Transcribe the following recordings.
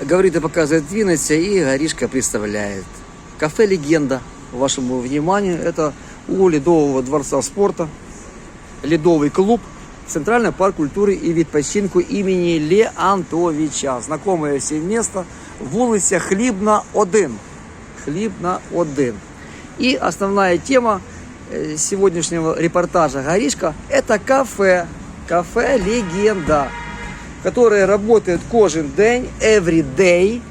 Говорит и показывает двинуться, и Горишка представляет. Кафе «Легенда» вашему вниманию. Это у Ледового дворца спорта. Ледовый клуб. Центральный парк культуры и відпочинку імені Леантовича. Знакоме всім место. Вулиця Хлібна 1. Хлібна 1. И основная тема э, сегодняшнего репортажа «Горишка» – это кафе. Кафе «Легенда», которое работает кожен день, every day.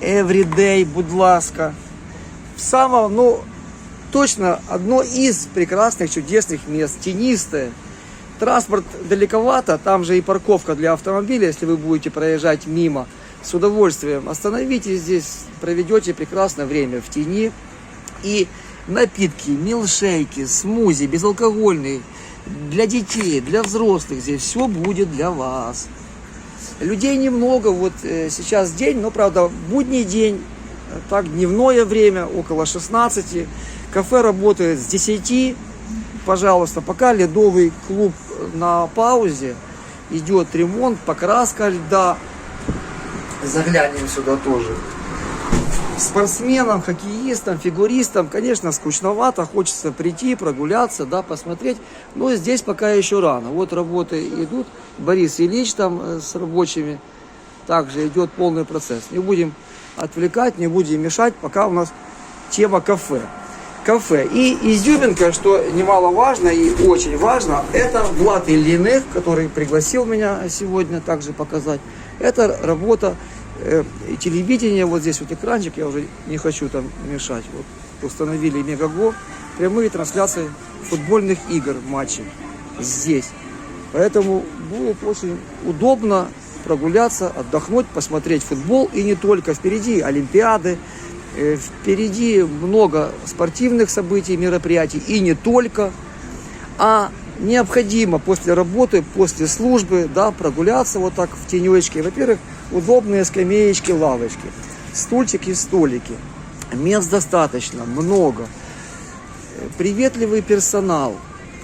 Every day, будь ласка. В ну, точно одно из прекрасных, чудесных мест. Тенистое. Транспорт далековато, там же и парковка для автомобиля, если вы будете проезжать мимо. С удовольствием остановитесь здесь, проведете прекрасное время в тени. И напитки, милшейки, смузи, безалкогольные, для детей, для взрослых здесь все будет для вас. Людей немного, вот э, сейчас день, но правда будний день, э, так дневное время, около 16. Кафе работает с 10, пожалуйста, пока ледовый клуб на паузе, идет ремонт, покраска льда. Заглянем сюда тоже. Спортсменам, хоккеистам, фигуристам, конечно, скучновато, хочется прийти, прогуляться, да, посмотреть. Но здесь пока еще рано. Вот работы идут, Борис Ильич там э, с рабочими, также идет полный процесс. Не будем отвлекать, не будем мешать, пока у нас тема кафе. Кафе. И изюминка, что немаловажно и очень важно, это Влад Ильиных, который пригласил меня сегодня также показать. Это работа э, телевидения, вот здесь вот экранчик, я уже не хочу там мешать. Вот установили Мегаго, прямые трансляции футбольных игр, матчей здесь. Поэтому будет очень удобно прогуляться, отдохнуть, посмотреть футбол и не только. Впереди Олимпиады, э, впереди много спортивных событий, мероприятий и не только. А необходимо после работы, после службы, да, прогуляться вот так в тенечке. Во-первых, удобные скамеечки, лавочки, стульчики, столики. Мест достаточно, много. Приветливый персонал,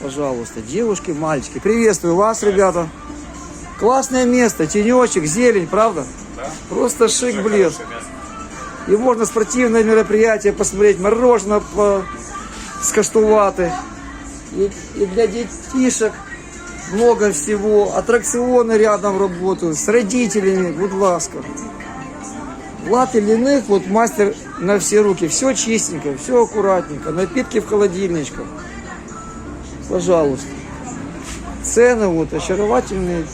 пожалуйста, девушки, мальчики. Приветствую вас, ребята. Классное место, тенечек, зелень, правда? Просто шик, блеск. И можно спортивное мероприятие посмотреть, мороженое скаштувати. И, и для детишек много всего. Аттракционы рядом работают, с родителями, будь ласка. Влад Ильиных, вот мастер на все руки. Все чистенько, все аккуратненько. Напитки в холодильничках. Пожалуйста. Цены вот очаровательные.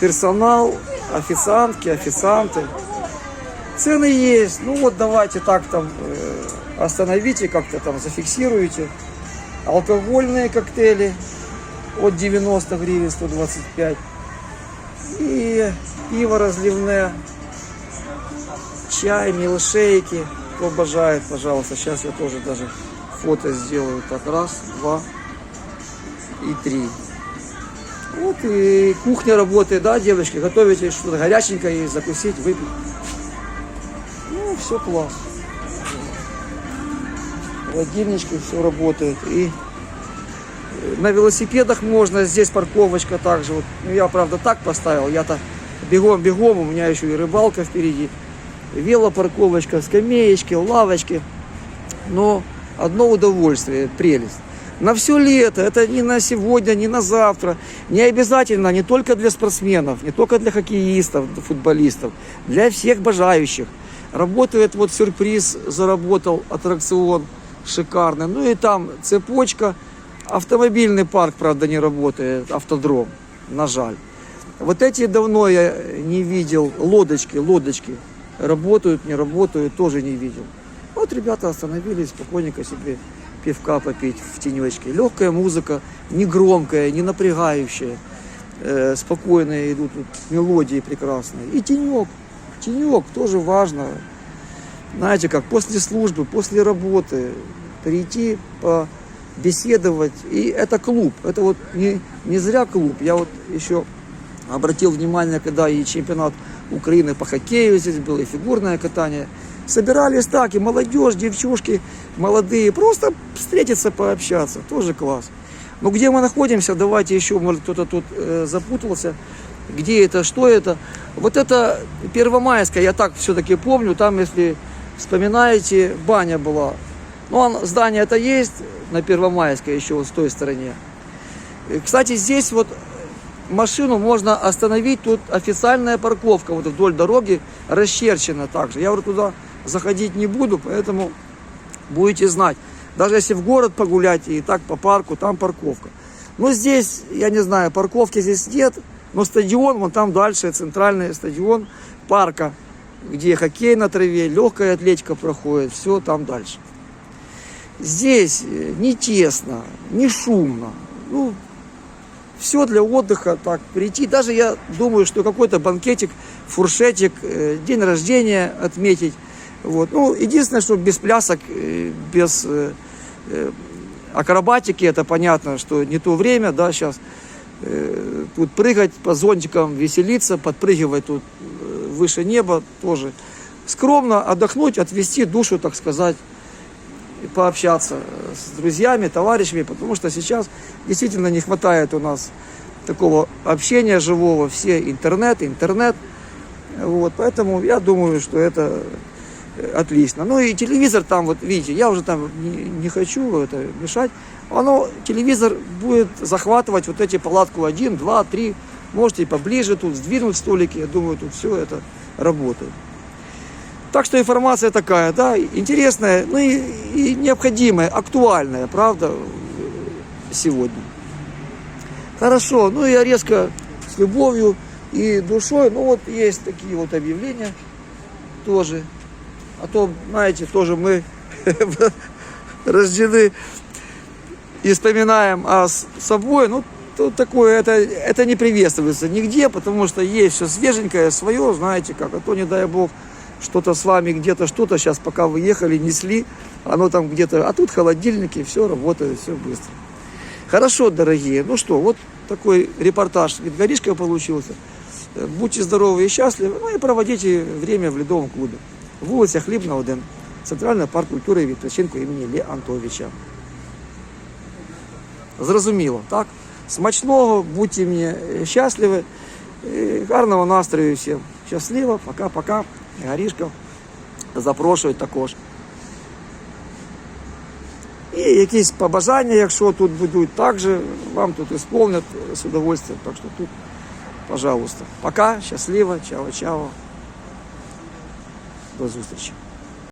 Персонал, официантки, официанты. Цены есть. Ну вот давайте так там э, остановите, как-то там зафиксируйте. Алкогольные коктейли от 90 гривен 125. И пиво разливное, чай, милшейки. Кто обожает, пожалуйста. Сейчас я тоже даже фото сделаю. Так, раз, два и три. Вот и кухня работает, да, девочки? Готовите что-то горяченькое и закусить, выпить. Ну, все класс. Холодильнички, все работает. И на велосипедах можно, здесь парковочка также. Вот, ну, я, правда, так поставил, я-то бегом-бегом, у меня еще и рыбалка впереди. Велопарковочка, скамеечки, лавочки. Но одно удовольствие, прелесть. На все лето, это не на сегодня, не на завтра. Не обязательно, не только для спортсменов, не только для хоккеистов, футболистов, для всех бажающих. Работает вот сюрприз, заработал аттракцион шикарный. Ну и там цепочка, автомобильный парк, правда, не работает, автодром, на жаль. Вот эти давно я не видел, лодочки, лодочки, работают, не работают, тоже не видел. Вот ребята остановились, спокойненько себе пивка попить в тенечке. Легкая музыка, не громкая, не напрягающая. Э, спокойные идут мелодии прекрасные. И тенек. Тенек тоже важно. Знаете, как после службы, после работы прийти, беседовать. И это клуб. Это вот не, не зря клуб. Я вот еще обратил внимание, когда и чемпионат Украины по хоккею здесь был, и фигурное катание. Собирались так, и молодежь, девчушки молодые, просто встретиться, пообщаться, тоже класс. Но где мы находимся, давайте еще, может кто-то тут э, запутался. где это, что это. Вот это Первомайская, я так все-таки помню, там, если вспоминаете, баня была. Ну, он- здание это есть на Первомайской, еще вот с той стороне. Э, Кстати, здесь вот машину можно остановить, тут официальная парковка вот вдоль дороги расчерчена также. Я вот туда заходить не буду, поэтому будете знать. Даже если в город погулять и так по парку, там парковка. Но здесь, я не знаю, парковки здесь нет, но стадион, вон там дальше, центральный стадион парка, где хоккей на траве, легкая атлетика проходит, все там дальше. Здесь э, не тесно, не шумно. Ну, все для отдыха, так, прийти. Даже я думаю, что какой-то банкетик, фуршетик, э, день рождения отметить. Вот. Ну, единственное, что без плясок, э, без акробатики, это понятно, что не то время, да, сейчас. тут прыгать по зонтикам, веселиться, подпрыгивать тут выше неба тоже. Скромно отдохнуть, отвести душу, так сказать, пообщаться с друзьями, товарищами, потому что сейчас действительно не хватает у нас такого общения живого, все интернет, интернет. Вот, поэтому я думаю, что это э, отлично. Ну и телевизор там, вот видите, я уже там не, не хочу это мешать. Оно, телевизор будет захватывать вот эти палатку 1, 2, 3. Можете и поближе тут сдвинуть столики. Я думаю, тут все это работает. Так что информация такая, да, интересная, ну и, и необходимая, актуальная, правда, сегодня. Хорошо, ну я резко с любовью и душой, ну вот есть такие вот объявления тоже. А то, знаете, тоже мы рождены и вспоминаем о собой, ну, тут такое, это, это не приветствуется нигде, потому что есть все свеженькое, свое, знаете как, а то, не дай бог, что-то с вами где-то, что-то сейчас, пока вы ехали, несли, оно там где-то, а тут холодильники, все работает, все быстро. Хорошо, дорогие, ну что, вот такой репортаж від Горишка получился. Э, Будьте здоровы и счастливы, ну и проводите время в Ледовом клубе. Вулиця Хлібна, 1, Центральний парк культури і відпочинку імені Ле Антовича. Зрозуміло, так? Смачного, будьте мені е, щасливі, е, гарного настрою всім. Щасливо, пока-пока. Горішка запрошують також. І якісь побажання, якщо тут будуть, також вам тут ісполнять з удовольствием. Так що тут, пожалуйста. Пока, щасливо, чао-чао. До зустрічі.